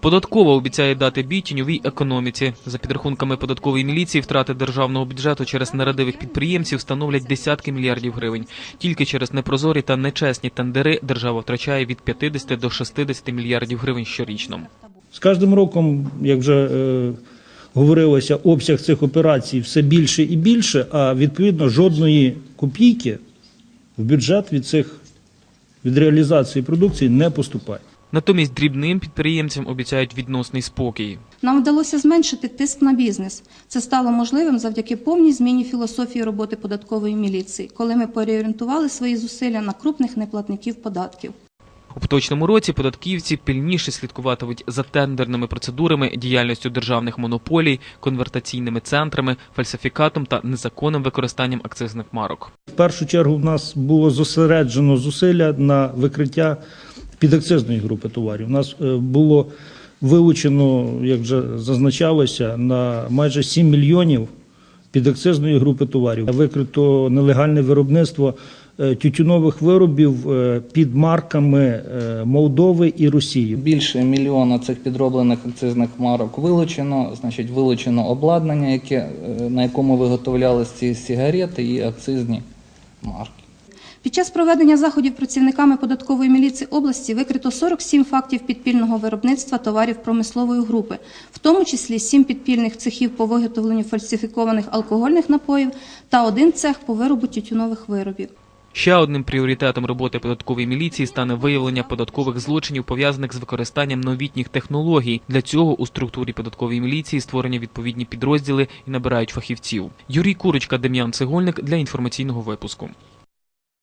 Податкова обіцяє дати бій тіньовій економіці. За підрахунками податкової міліції, втрати державного бюджету через нерадивих підприємців становлять десятки мільярдів гривень. Тільки через непрозорі та нечесні тендери держава втрачає від 50 до 60 мільярдів гривень щорічно. З кожним роком, як вже е, говорилося, обсяг цих операцій все більше і більше, а відповідно жодної копійки в бюджет від цих від реалізації продукції не поступає. Натомість дрібним підприємцям обіцяють відносний спокій. Нам вдалося зменшити тиск на бізнес. Це стало можливим завдяки повній зміні філософії роботи податкової міліції, коли ми переорієнтували свої зусилля на крупних неплатників податків. У поточному році податківці пильніше слідкуватимуть за тендерними процедурами, діяльністю державних монополій, конвертаційними центрами, фальсифікатом та незаконним використанням акцизних марок. В першу чергу в нас було зосереджено зусилля на викриття підакцизної групи товарів. У нас е, було вилучено, як вже зазначалося, на майже 7 мільйонів підакцизної групи товарів. Викрито нелегальне виробництво е, тютюнових виробів е, під марками Молдови і Росії. Більше мільйона цих підроблених акцизних марок вилучено, значить, вилучено обладнання, яке, на якому виготовлялись ці сигарети і акцизні марки. Під час проведення заходів працівниками податкової міліції області викрито 47 фактів підпільного виробництва товарів промислової групи, в тому числі 7 підпільних цехів по виготовленню фальсифікованих алкогольних напоїв та один цех по виробу тютюнових виробів. Ще одним пріоритетом роботи податкової міліції стане виявлення податкових злочинів, пов'язаних з використанням новітніх технологій. Для цього у структурі податкової міліції створені відповідні підрозділи і набирають фахівців. Юрій Курочка, Дем'ян Цегольник для інформаційного випуску.